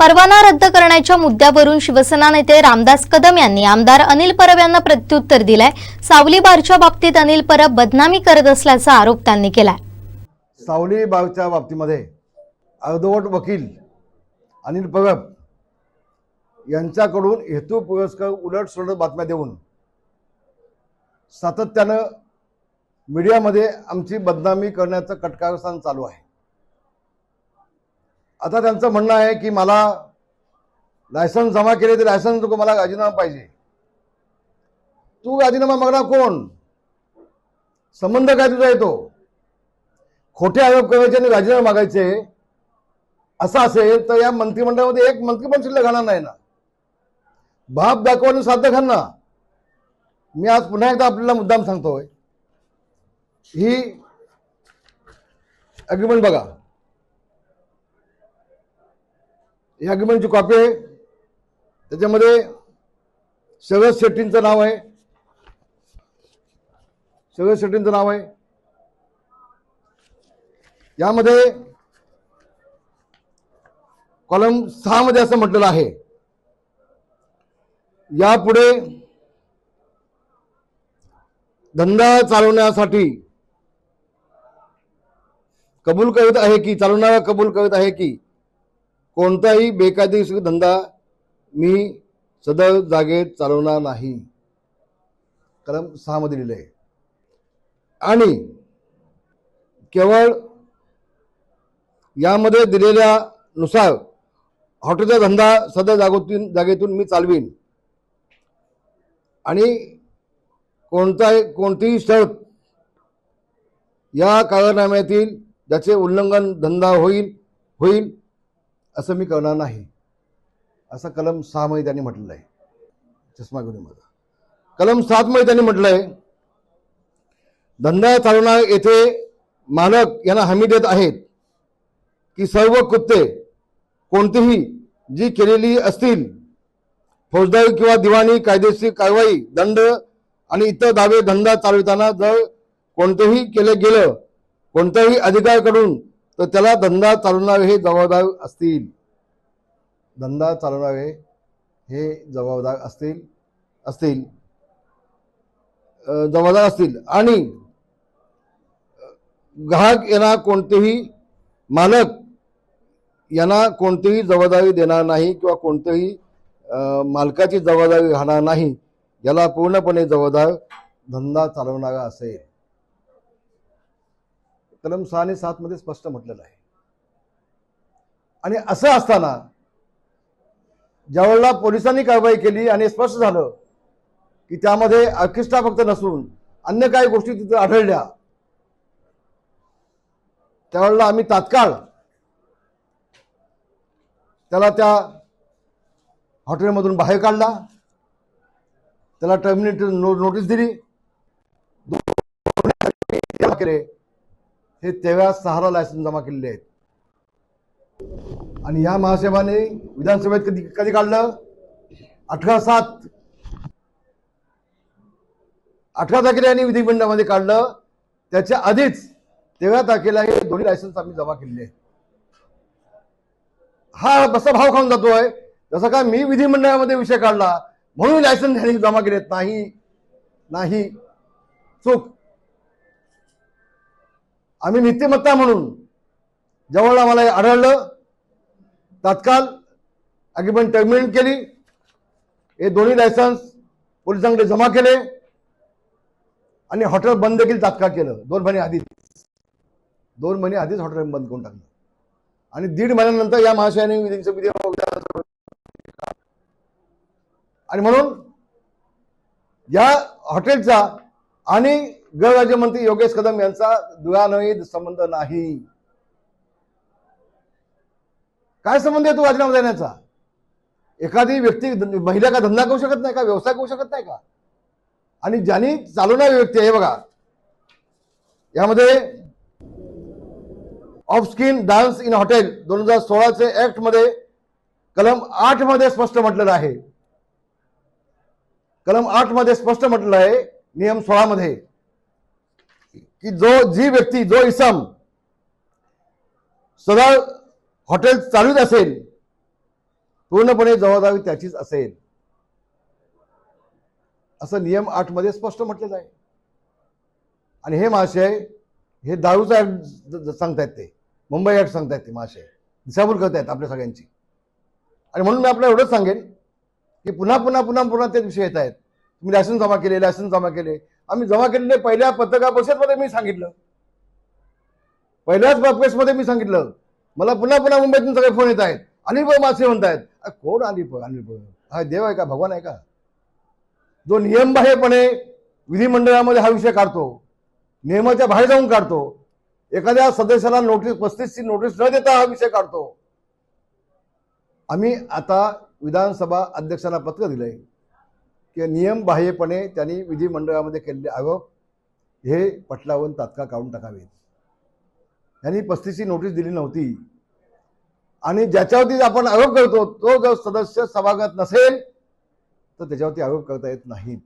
परवाना रद्द करण्याच्या मुद्द्यावरून शिवसेना नेते रामदास कदम यांनी आमदार अनिल परब यांना प्रत्युत्तर दिलंय. सावली बारच्या बाबतीत अनिल परब बदनामी करत असल्याचा आरोप त्यांनी केलाय. सावली बारच्या बाबतीमध्ये अर्धवट वकील अनिल परब यांच्याकडून हेतू पुरस्कार उलट सुलट बातम्या देऊन सातत्यानं मीडियामध्ये आमची बदनामी करण्याचं कटकारस्थान चालू आहे. आता त्यांचं म्हणणं आहे की मला लायसन्स जमा केले तर लायसन्स नको मला राजीनामा पाहिजे. तू राजीनामा मागणार कोण? संबंध काय तुझा येतो? खोटे आरोप करायचे आणि राजीनामा मागायचे असं असेल तर या मंत्रिमंडळामध्ये एक मंत्री पण शिल्लक राहणार नाही ना. बाप दाखवून साध्य खाना मी आज पुन्हा एकदा आपल्याला मुद्दाम सांगतोय. ही अग्रिमेंट बघा. ही अग्रिमेंटची कॉपी आहे. त्याच्यामध्ये शरद शेट्टींचं नाव आहे. शरद शेट्टींचं नाव आहे. यामध्ये कॉलम सहा मध्ये असं म्हटलेलं आहे. यापुढे धंदा चालवण्यासाठी कबूल करत आहे की चालवणारा कबूल करत आहे की कोणताही बेकायदेशीर धंदा मी सदर जागेत चालवणार नाही. कलम सहामध्ये लिहिलं आहे आणि केवळ यामध्ये दिलेल्या नुसार हॉटेलचा धंदा सदर जागोतून जागेतून मी चालवीन. आणि कोणताही कोणतीही शर्त या काळनाम्यातील ज्याचे उल्लंघन धंदा होईल होईल असं मी करणार नाही. असं कलम सहामध्ये त्यांनी म्हटलं आहे चष्मा घेऊन माझा. कलम सातमध्ये त्यांनी म्हटलं आहे धंदा चालवणार येथे मालक यांना हमी देत आहेत की सर्व कृत्ये कोणतीही जी केलेली असतील फौजदारी किंवा दिवाणी कायदेशीर कारवाई दंड आणि इतर दावे धंदा चालविताना जर कोणतेही केले गेलं कोणत्याही अधिकाऱ्याकडून तर त्याला धंदा चालवणारे हे जबाबदार असतील. धंदा चालवणारे हे जबाबदार असतील असतील. जबाबदार असतील. आणि ग्राहक यांना कोणतेही मालक यांना कोणतीही जबाबदारी देणार नाही किंवा कोणतेही मालकाची जबाबदारी राहणार नाही याला पूर्णपणे जबाबदार धंदा चालवणारा असेल. कलम सहा आणि सात मध्ये स्पष्ट म्हटलेलं आहे. आणि असं असताना ज्यावेळेला पोलिसांनी कारवाई केली आणि स्पष्ट झालं की त्यामध्ये ऑर्केस्ट्रा फक्त नसून अन्य काही गोष्टी तिथे आढळल्या त्यावेळेला आम्ही तात्काळ त्याला त्या हॉटेलमधून बाहेर काढला त्याला टर्मिनेट नो नोटीस दिली. केले. हे तेव्हा सहारा लायसन्स जमा केलेले आहेत. आणि या महासाहेबाने विधानसभेत कधी कधी काढलं? अठरा सात. अठरा तारखेला यांनी विधिमंडळामध्ये काढलं. त्याच्या आधीच तेव्हा तारखेला हे दोन्ही लायसन्स आम्ही जमा केलेले हा बसा भाव खाऊन जातोय. जसं का मी विधिमंडळामध्ये विषय काढला म्हणून लायसन्स जमा केलेत. नाही नाही. चूक. आम्ही नित्यमत्ता म्हणून जवळ आम्हाला हे आढळलं. तात्काळ अग्रिमेंट टर्मिनेट केली. हे दोन्ही लायसन्स पोलिसांकडे जमा केले. आणि हॉटेल बंद देखील तात्काळ केलं. दोन महिने आधीच. दोन महिने आधीच हॉटेल बंद करून टाकलं. आणि दीड महिन्यानंतर या महाशयाने विधी विधी आणि म्हणून या हॉटेलचा आणि गृहराज्यमंत्री योगेश कदम यांचा दुरानवी संबंध नाही. काय संबंध आहे तो राजीनामा देण्याचा? एखादी व्यक्ती महिला का धंदा करू शकत नाही का? व्यवसाय करू शकत नाही का? आणि ज्यांनी चालवणारी व्यक्ती आहे बघा. यामध्ये of skin dance in hotel दोन हजार सोळाचे ऍक्टमध्ये कलम आठमध्ये स्पष्ट म्हटलेलं आहे. कलम आठमध्ये स्पष्ट म्हटलेलं आहे नियम सोळा मध्ये की जो जी व्यक्ती जो इसम सदा हॉटेल चालूच असेल पूर्णपणे जबाबदारी त्याचीच असेल. असं नियम आठमध्ये स्पष्ट म्हटलेलं आहे. आणि हे महाशय हे दारूचा ऍक्ट सांगतायत ते. मुंबई ऍक्ट सांगतायत ते महाशय. दिशाभूल करतायत आपल्या सगळ्यांची. आणि म्हणून मी आपल्याला एवढंच सांगेन की पुन्हा पुन्हा पुन्हा पुन्हा ते विषय येत आहेत. तुम्ही लायसन्स जमा केले लायसन्स जमा केले. आम्ही जमा केलेले पहिल्या पत्रकार परिषदमध्ये मी सांगितलं. पहिल्याच मध्ये मी सांगितलं. मला पुन्हा पुन्हा मुंबईतून सगळे फोन येत आहेत. अनिल भाऊ मासे म्हणतायत. कोण अनिल अनिल भाऊ? हा देव आहे का? भगवान आहे का? जो नियमबाह्यपणे विधिमंडळामध्ये हा विषय काढतो नियमाच्या बाहेर जाऊन काढतो एखाद्या सदस्याला नोटीस पस्तीसची नोटीस न देता हा विषय काढतो. आम्ही आता विधानसभा अध्यक्षांना पत्र दिलंय. की नियम बाह्यपणे त्यांनी विधिमंडळामध्ये केलेले. आरोप हे पटलावून तात्काळ काढून टाकावेत. यांनी पस्तीसची नोटीस दिली नव्हती. आणि ज्याच्यावरती आपण आरोप करतो तो जर सदस्य सभागत नसेल तर त्याच्यावरती आरोप करता येत नाहीत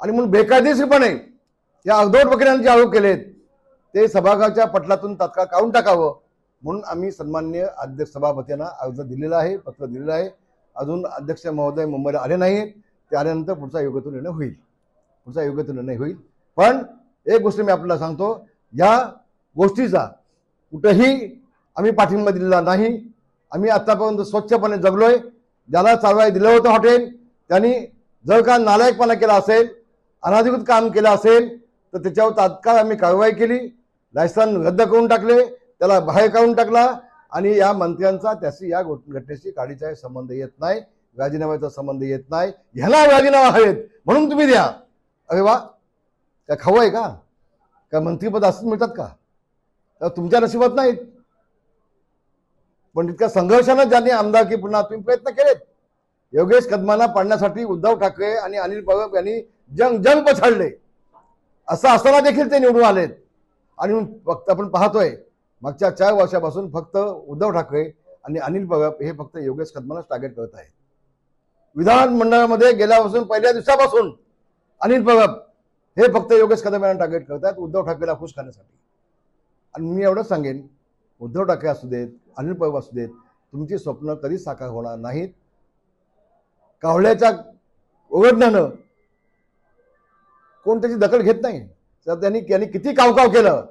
आणि म्हणून बेकायदेशीरपणे या अर्धवट वकिलांनी जे आरोप केलेत ते सभागृहाच्या पटलातून तात्काळ काढून टाकावं. म्हणून आम्ही सन्मान्य अध्यक्ष सभापतींना अर्ज दिलेला आहे पत्र दिलेलं आहे. अजून अध्यक्ष महोदय मुंबईला आले नाहीत. त्यानंतर पुढचा योग्य निर्णय होईल. पुढचा योग्य निर्णय होईल. पण एक गोष्ट मी आपल्याला सांगतो या गोष्टीचा कुठंही आम्ही पाठिंबा दिलेला नाही. आम्ही आत्तापर्यंत स्वच्छपणे जगलोय. ज्याला चालवाय दिलं होतं हॉटेल त्यांनी जर का नालायकपणा केला असेल अनाधिकृत काम केलं असेल तर त्याच्यावर तात्काळ आम्ही कारवाई केली. लायसन रद्द करून टाकले त्याला बाहेर काढून टाकला आणि या मंत्र्यांचा त्याशी या घटनेशी काडीचा संबंध येत नाही. राजीनाम्याचा संबंध येत नाही ह्याला राजीनामा हवेत म्हणून तुम्ही द्या. अरे वा काय खाऊ आहे का? काय मंत्रीपद असंच मिळतात का? तर तुमच्या नशिबात नाहीत. पण तितक्या संघर्षानं ज्यांनी आमदारकी पुन्हा तुम्ही प्रयत्न केलेत योगेश कदमांना पाडण्यासाठी उद्धव ठाकरे आणि अनिल परब यांनी जंग जंग पछाडले. असं असताना देखील ते निवडून आलेत. आणि फक्त आपण पाहतोय मागच्या चार वर्षापासून फक्त उद्धव ठाकरे आणि अनिल परब हे फक्त योगेश कदमालाच टार्गेट करत आहेत. विधानमंडळामध्ये गेल्यापासून पहिल्या दिवसापासून अनिल परब हे फक्त योगेश कदम यांना टार्गेट करतात उद्धव ठाकरेला खुश करण्यासाठी. आणि मी एवढंच सांगेन उद्धव ठाकरे असू देत अनिल परब असू देत तुमची स्वप्न तरी साकार होणार नाहीत. कावळ्याच्या ओघडण्यानं कोण त्याची दखल घेत नाही? तर त्यांनी त्यांनी किती कावकाव केलं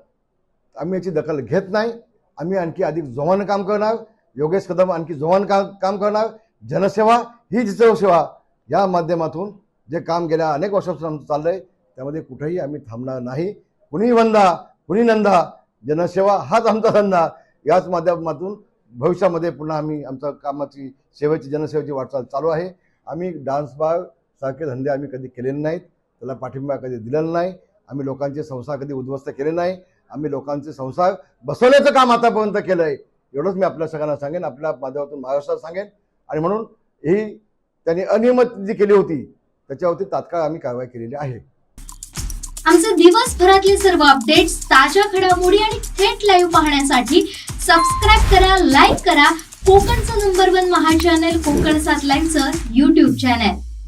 आम्ही याची दखल घेत नाही. आम्ही आणखी अधिक जोमानं काम करणार योगेश कदम आणखी जोमान काम काम करणार. जनसेवा ही सेवा या माध्यमातून जे काम गेल्या अनेक वर्षापासून आमचं चाललं आहे त्यामध्ये कुठेही आम्ही थांबणार नाही. कुणी वंदा कुणी नंदा जनसेवा हाच आमचा धंदा. याच माध्यमातून भविष्यामध्ये पुन्हा आम्ही आमच्या कामाची सेवेची जनसेवेची वाटचाल चालू आहे. आम्ही डान्स बार सारखे धंदे आम्ही कधी केलेले नाहीत. त्याला पाठिंबा कधी दिलेला नाही. आम्ही लोकांचे संसार कधी उद्ध्वस्त केले नाही. आम्ही लोकांचे संसार बसवण्याचं काम आतापर्यंत केलं आहे एवढंच मी आपल्या सगळ्यांना सांगेन. आपल्या माध्यमातून महाराष्ट्रात सांगेन. आणि म्हणून ही त्यांनी अनियमित जी केली होती त्याच्यावरती तात्काळ आम्ही कारवाई केलेली आहे. आमचे दिवसभरातले सर्व अपडेट्स ताज्या घडामोडी आणि थेट लाईव्ह पाहण्यासाठी सबस्क्राईब करा लाईक करा. कोकणचं नंबर वन महा चॅनल कोकण सात लाईव्हचं युट्यूब चॅनल